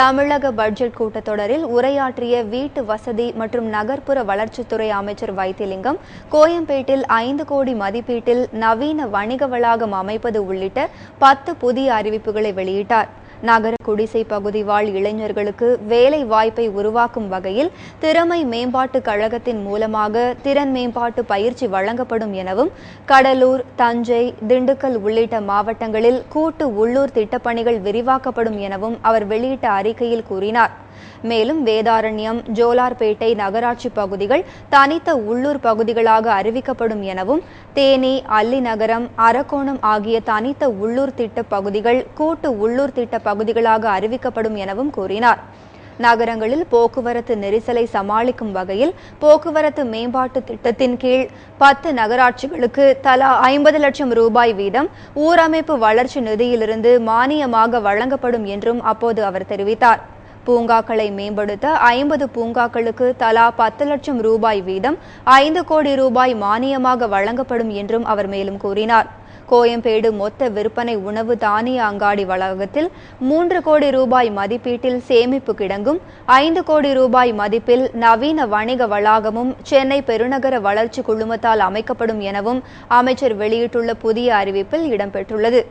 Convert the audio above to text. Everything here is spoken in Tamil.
தமிழக பட்ஜெட் கூட்டத்தொடரில் உரையாற்றிய வீட்டு வசதி மற்றும் நகர்ப்புற வளர்ச்சித்துறை அமைச்சர் வைத்திலிங்கம் கோயம்பேட்டில் ஐந்து கோடி மதிப்பீட்டில் நவீன வணிக வளாகம் அமைப்பது உள்ளிட்ட பத்து புதிய அறிவிப்புகளை வெளியிட்டார். நகர குடிசை பகுதி வாழ் இளைஞர்களுக்கு வேலை வாய்ப்பை உருவாக்கும் வகையில் திறமை மேம்பாட்டு கழகத்தின் மூலமாக திறன் மேம்பாட்டு பயிற்சி வழங்கப்படும் எனவும் கடலூர் தஞ்சை திண்டுக்கல் உள்ளிட்ட மாவட்டங்களில் கூட்டு உள்ளூர் திட்டப்பணிகள் விரிவாக்கப்படும் எனவும் அவர் வெளியிட்ட அறிக்கையில் கூறினார். மேலும் வேதாரண்யம் ஜோலார்பேட்டை நகராட்சி பகுதிகள் தனித்த உள்ளூர் பகுதிகளாக அறிவிக்கப்படும் எனவும் தேனி அல்லிநகரம் அரக்கோணம் ஆகிய தனித்த உள்ளூர் திட்ட பகுதிகள் கூட்டு உள்ளூர் திட்ட பகுதிகளாக அறிவிக்கப்படும் எனவும் கூறினார். நகரங்களில் போக்குவரத்து நெரிசலை சமாளிக்கும் வகையில் போக்குவரத்து மேம்பாட்டு திட்டத்தின் கீழ் பத்து நகராட்சிகளுக்கு தலா ஐம்பது லட்சம் ரூபாய் வீதம் ஊரமைப்பு வளர்ச்சி நிதியிலிருந்து மானியமாக வழங்கப்படும் என்றும் அப்போது அவர் தெரிவித்தார். பூங்காக்களை மேம்படுத்த ஐம்பது பூங்காக்களுக்கு தலா பத்து லட்சம் ரூபாய் வீதம் ஐந்து கோடி ரூபாய் மானியமாக வழங்கப்படும் என்றும் அவர் மேலும் கூறினார். கோயம்பேடு மொத்த விற்பனை உணவு தானிய அங்காடி வளாகத்தில் மூன்று கோடி ரூபாய் மதிப்பீட்டில் சேமிப்பு கிடங்கும் ஐந்து கோடி ரூபாய் மதிப்பில் நவீன வணிக வளாகமும் சென்னை பெருநகர வளர்ச்சி குழுமத்தால் அமைக்கப்படும் எனவும் அமைச்சர் வெளியிட்டுள்ள புதிய அறிவிப்பில் இடம்பெற்றுள்ளது.